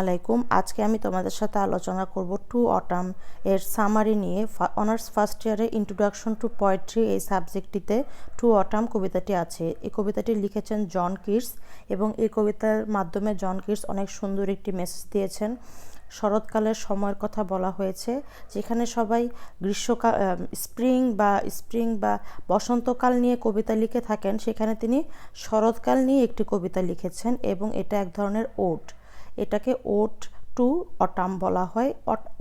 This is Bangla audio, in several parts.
আলাইকুম। আজকে আমি তোমাদের সাথে আলোচনা করব টু অটাম এর সামারি নিয়ে। অনার্স ফার্স্ট ইয়ারে ইন্ট্রোডাকশন টু পোয়েট্রি এই সাবজেক্টটিতে টু অটাম কবিতাটি আছে। এই কবিতাটি লিখেছেন জন কিটস এবং এই কবিতার মাধ্যমে জন কিটস অনেক সুন্দর একটি মেসেজ দিয়েছেন। শরৎকালের সময়ের কথা বলা হয়েছে, যেখানে সবাই গ্রীষ্মকাল স্প্রিং বা স্প্রিং বা বসন্তকাল নিয়ে কবিতা লিখে থাকেন। সেখানে তিনি শরৎকাল নিয়ে একটি কবিতা লিখেছেন এবং এটা এক ধরনের ওট এটাকে ওট টু অটাম বলা হয়।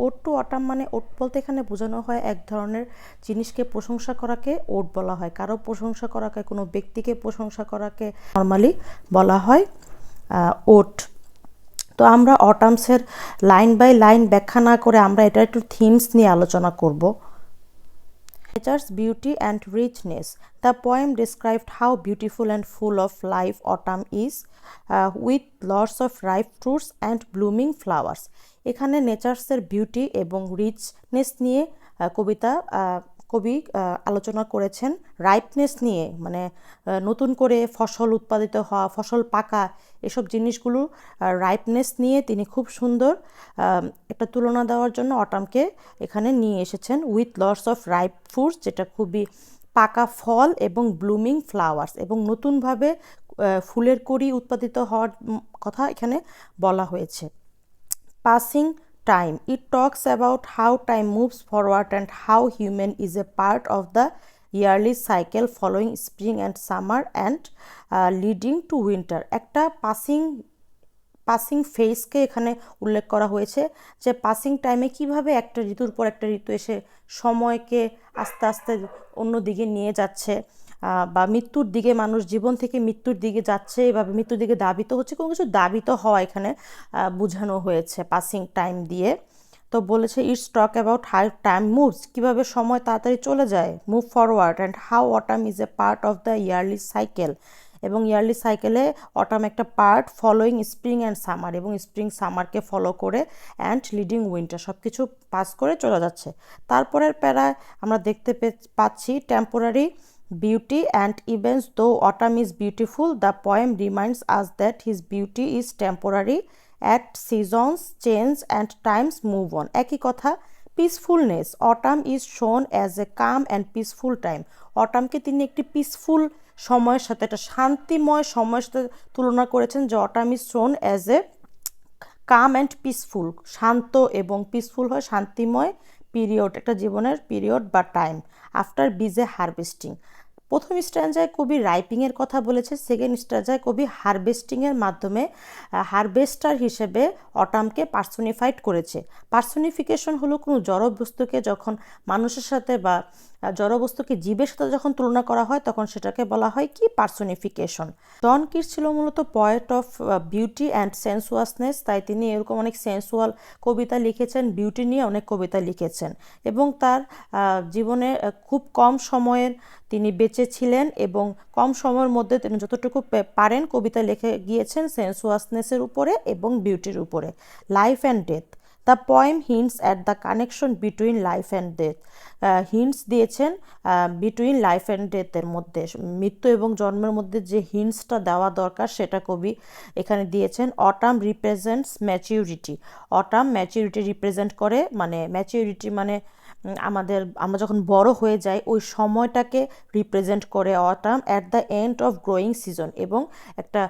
ওট টু অটাম মানে ওট বলতে এখানে বোঝানো হয় এক ধরনের জিনিসকে প্রশংসা করাকে ওট বলা হয়। কারও প্রশংসা করাকে, কোনো ব্যক্তিকে প্রশংসা করাকে নর্মালি বলা হয় ওট। তো আমরা অটামসের লাইন বাই লাইন ব্যাখ্যা না করে আমরা এটা একটু থিমস নিয়ে আলোচনা করব। Nature's beauty and richness. The poem described how beautiful and full of life autumn is, uh, with lots of ripe fruits and blooming flowers. এখানে নেচার্সের বিউটি এবং রিচনেস নিয়ে কবিতা কবি আলোচনা করেছেন রাইপনেস নিয়ে মানে নতুন করে ফসল উৎপাদিত হওয়া, ফসল পাকা, এসব জিনিসগুলো রাইপনেস নিয়ে তিনি খুব সুন্দর একটা তুলনা দেওয়ার জন্য অটামকে এখানে নিয়ে এসেছেন with loss of ripe fruits যেটা খুবই পাকা ফল এবং ব্লুমিং ফ্লাওয়ার্স এবং নতুনভাবে ফুলের কড়ি উৎপাদিত হওয়ার কথা এখানে বলা হয়েছে। Passing time. It talks about how time moves forward and how human is a part of the cycle following spring and summer and uh, leading to winter. একটা পাসিং পাসিং ফেসকে এখানে উল্লেখ করা হয়েছে যে পাসিং টাইমে কীভাবে একটা ঋতুর পর একটা ঋতু এসে সময়কে আস্তে আস্তে অন্য দিকে নিয়ে যাচ্ছে বা মৃত্যুর দিকে মানুষ জীবন থেকে মৃত্যুর দিকে যাচ্ছে, এভাবে মৃত্যুর দিকে দাবিত হচ্ছে, কোনো কিছু দাবিত হওয়া এখানে বোঝানো হয়েছে পাসিং টাইম দিয়ে। তো বলেছে it's talk about how time moves কীভাবে সময় তাড়াতাড়ি চলে যায় move forward and how autumn is a part of the yearly cycle এবং ইয়ারলি সাইকেলে অটাম একটা part following spring and summer এবং স্প্রিং সামারকে ফলো করে অ্যান্ড লিডিং উইন্টার সব কিছু পাস করে চলে যাচ্ছে। তারপরের প্যারায় আমরা দেখতে পাচ্ছি temporary beauty and events, though autumn is beautiful, the poem reminds us that his beauty is temporary, at seasons, change, and times move on. একই কথা peacefulness autumn is shown as a calm and peaceful time অটামকে তিনি একটি পিসফুল সময়ের সাথে, একটা শান্তিময় সময়ের সাথে তুলনা করেছেন যে autumn is shown as a calm and peaceful শান্ত এবং পিসফুল হয়, শান্তিময় পিরিয়ড একটা জীবনের পিরিয়ড বা টাইম আফটার বিজে হারভেস্টিং প্রথম স্ট্যান্ডায় কবি রাইপিংয়ের কথা বলেছে সেকেন্ড স্ট্যান্ডায় কবি হারভেস্টিংয়ের মাধ্যমে হারভেস্টার হিসেবে অটামকে পার্সোনিফাইড করেছে। পার্সোনিফিকেশন হলো কোনো জড় বস্তুকে যখন মানুষের সাথে বা জড়বস্তুকে জীবের সাথে যখন তুলনা করা হয়, তখন সেটাকে বলা হয় কি? পার্সোনিফিকেশন ডন কিট ছিল মূলত poet of beauty and sensuousness তাই তিনি এরকম অনেক সেন্সুয়াল কবিতা লিখেছেন বিউটি নিয়ে অনেক কবিতা লিখেছেন এবং তার জীবনে খুব কম সময়ের তিনি বেঁচে ছিলেন এবং কম সময়ের মধ্যে তিনি যতটুকু পারেন কবিতা লিখে গিয়েছেন সেন্সুয়াসনেসের উপরে এবং বিউটির উপরে। Life and death the poem hints at the connection between life and death hints দিয়েছেন বিটুইন লাইফ অ্যান্ড ডেথের মধ্যে। মৃত্যু এবং জন্মের মধ্যে যে হিন্টসটা দেওয়া দরকার, সেটা কবি এখানে দিয়েছেন। Autumn represents maturity autumn maturity represent করে মানে ম্যাচিউরিটি মানে আমাদের, আমরা যখন বড় হয়ে যাই, ওই সময়টাকে রিপ্রেজেন্ট করে autumn at the end of growing season এবং একটা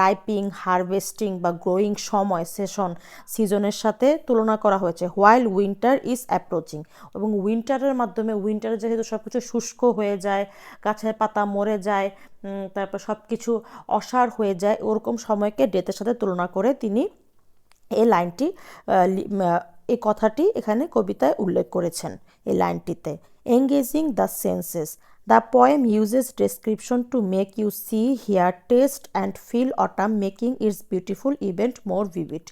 রাইপিং হারভেস্টিং বা গ্রোয়িং সময় সেশন সিজনের সাথে তুলনা করা হয়েছে হোয়াইল উইন্টার ইজ অ্যাপ্রোচিং এবং উইন্টারের মাধ্যমে উইন্টারে যেহেতু সব কিছু শুষ্ক হয়ে যায়, গাছের পাতা মরে যায় তারপর সব কিছু অসার হয়ে যায়, ওরকম সময়কে ডেথের সাথে তুলনা করে তিনি এই লাইনটি এই কথাটি এখানে কবিতায় উল্লেখ করেছেন এই লাইনটিতে। Engaging the senses the poem uses description to make you see hear taste and feel autumn making its beautiful event more vivid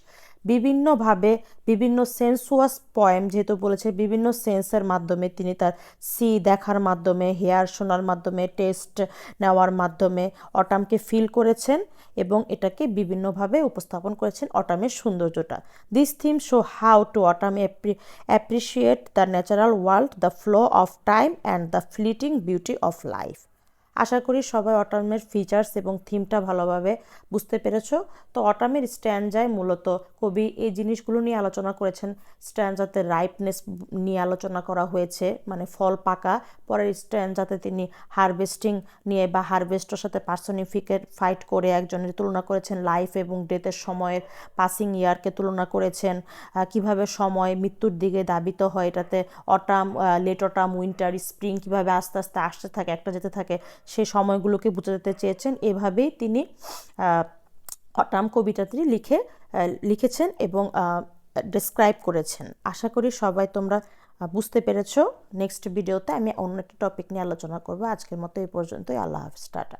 বিভিন্নভাবে বিভিন্ন সেন্সুয়াস পয়েম যেহেতু বলেছে, বিভিন্ন সেন্সের মাধ্যমে তিনি তার সি দেখার মাধ্যমে হেয়ার শোনার মাধ্যমে টেস্ট নেওয়ার মাধ্যমে অটামকে ফিল করেছেন এবং এটাকে বিভিন্নভাবে উপস্থাপন করেছেন অটামের সৌন্দর্যটা। This theme show how to autumn appreciate the natural world the flow of time and the fleeting beauty of life আশা করি সবাই অটামের ফিচার্স এবং থিমটা ভালোভাবে বুঝতে পেরেছ। তো অটামের স্ট্যান্ডায় মূলত কবি এই জিনিসগুলো নিয়ে আলোচনা করেছেন। স্ট্যান্ডাতে রাইপনেস নিয়ে আলোচনা করা হয়েছে মানে ফল পাকা। পরের স্ট্যান্ডাতে তিনি হারভেস্টিং নিয়ে বা হারভেস্টের সাথে পার্সনিফিকেট ফাইট করে একজনের তুলনা করেছেন। লাইফ এবং ডেথের সময়ের পাসিং ইয়ারকে তুলনা করেছেন। কীভাবে সময় মৃত্যুর দিকে দাবিত হয়, এটাতে autumn late autumn winter spring কীভাবে আস্তে আস্তে আসতে থাকে, একটা যেতে থাকে সেই সময়গুলোকে বোঝাতে চেয়েছেন। এভাবেই তিনি অটাম কবিতাটি লিখে লিখেছেন এবং ডিসক্রাইব করেছেন। আশা করি সবাই তোমরা বুঝতে পেরেছ। নেক্সট ভিডিওতে আমি অন্য একটা টপিক নিয়ে আলোচনা করব। আজকের মতো এই পর্যন্তই। আল্লাহ হাফিজ। টাটা।